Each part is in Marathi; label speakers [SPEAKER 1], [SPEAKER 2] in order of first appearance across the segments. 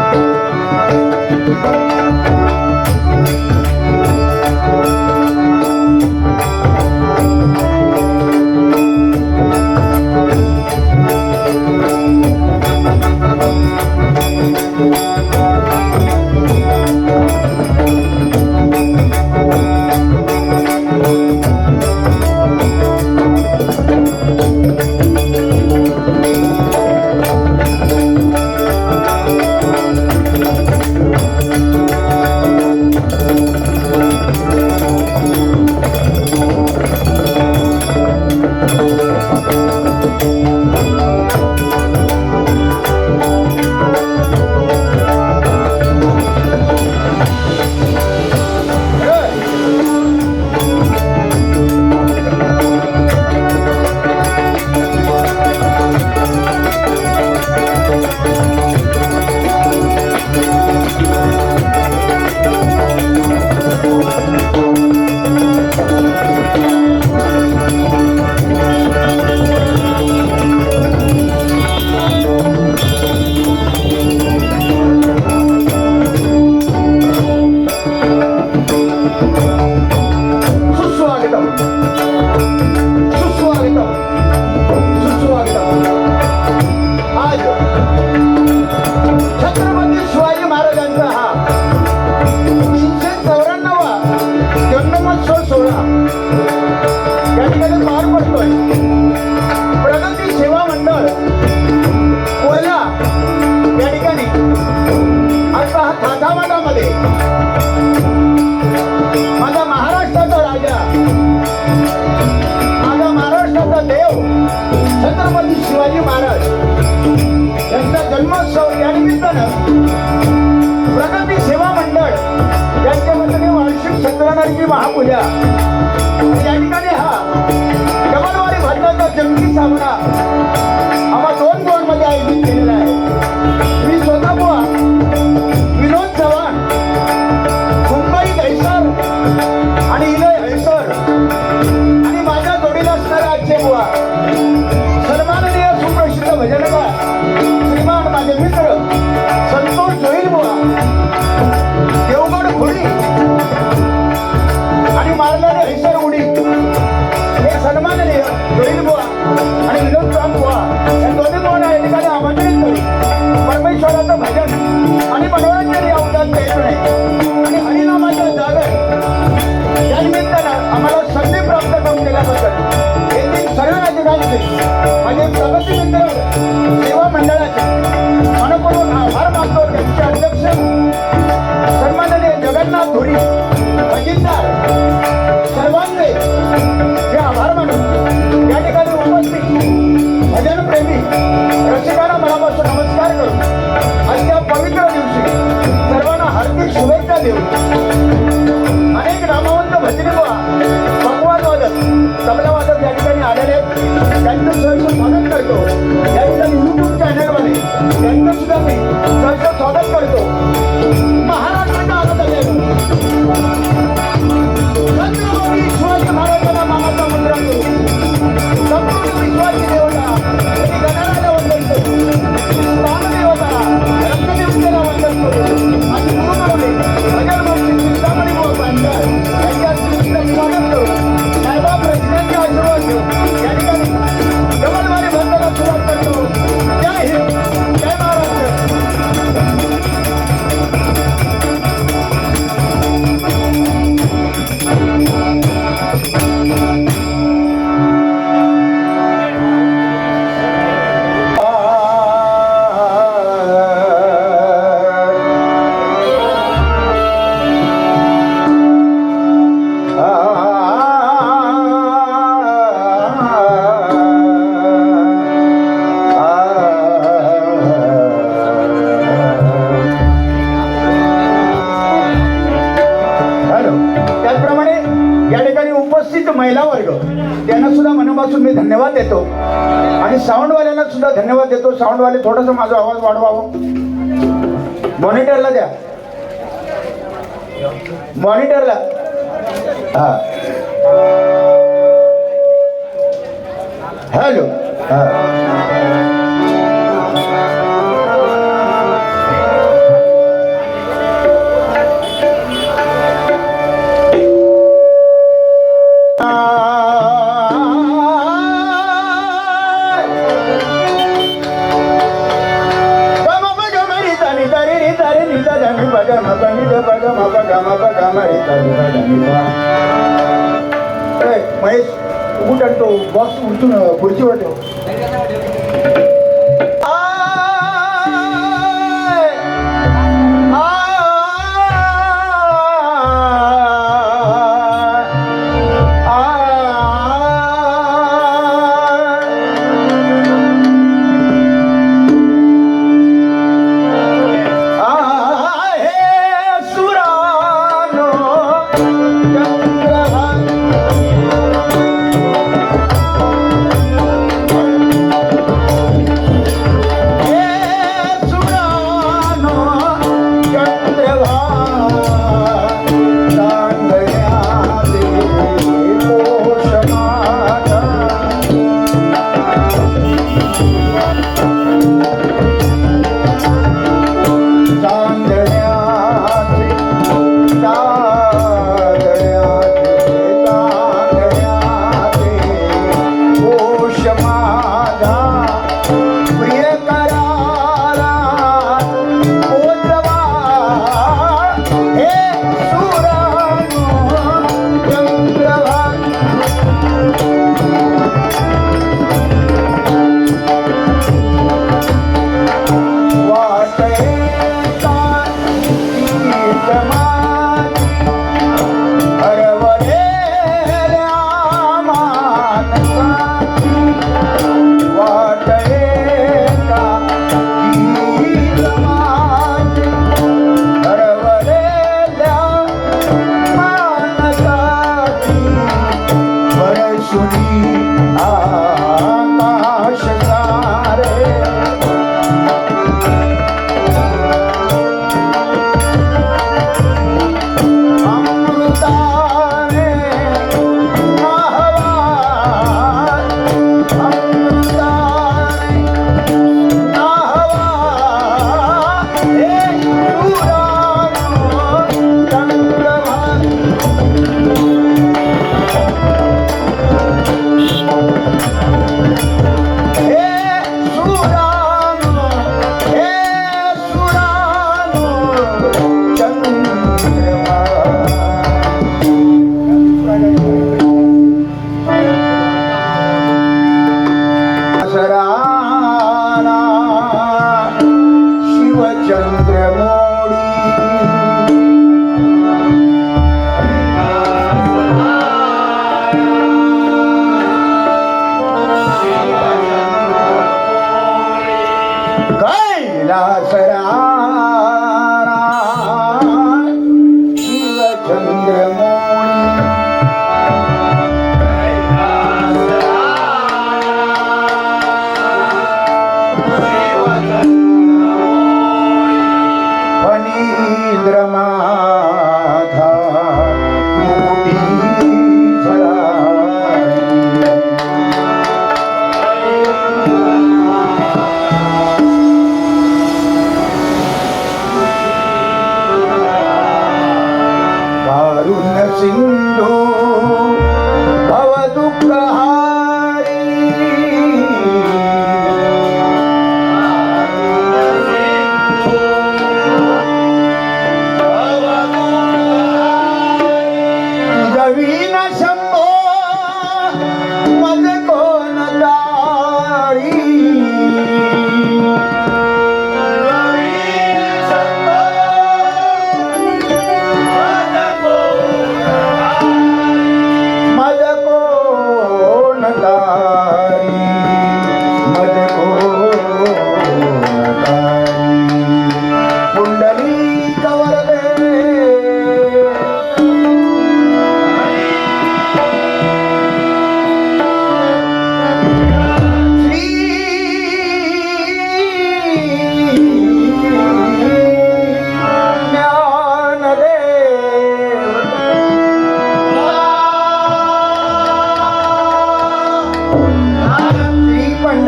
[SPEAKER 1] Música खजिनदार सर्वांचे आभार मानून या ठिकाणी उपस्थित भजनप्रेमी रसिकांना मनापासून नमस्कार करून आजच्या पवित्र सर्वांना हार्दिक शुभेच्छा देऊ. अनेक नामवंत भजनवा भगवान वादक तबला वादक ठिकाणी आलेले आहेत. त्यांचं सहज स्वागत करतो. या स्वागत करतो. मी धन्यवाद देतो. आणि साऊंडवाल्यांना सुद्धा धन्यवाद देतो. साऊंडवाले थोडासा माझा आवाज वाढवावं. मॉनिटरला द्या. मॉनिटरला हा. हॅलो हा. programa.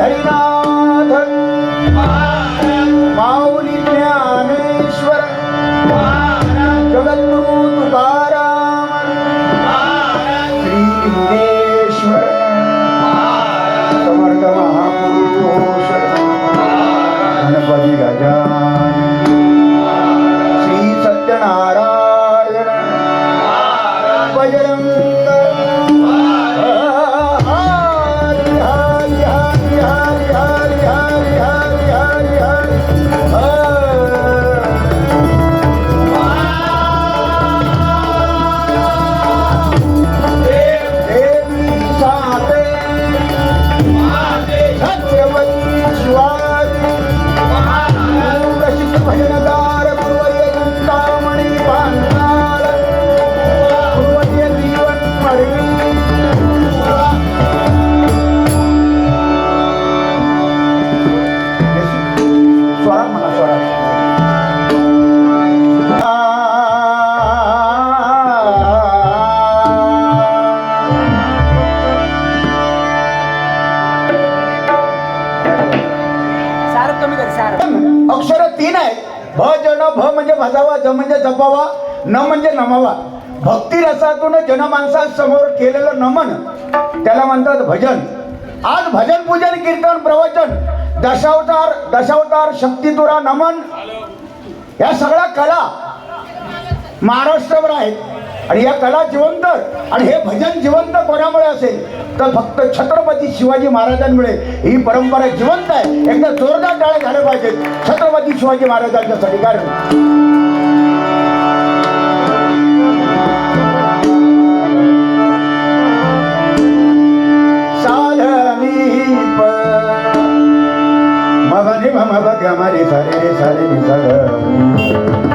[SPEAKER 1] हरिराम भक्तिरसातून जनमानसासमोर केलेलं नमन त्याला म्हणतात भजन. आज भजन पूजन कीर्तन प्रवचन दशावतार दशावतार शक्तितुरा नमन. या सगळ्या कला महाराष्ट्रावर आहेत. आणि या कला जिवंत आणि हे भजन जिवंत कोणामुळे असेल? तर फक्त छत्रपती शिवाजी महाराजांमुळे. ही परंपरा जिवंत आहे. एकदा जोरदार टाळे झाले पाहिजेत. छत्रपती शिवाजी महाराजांच्यासाठी. कारण दीप। मग निम मग गमरी सरे सरे। निसर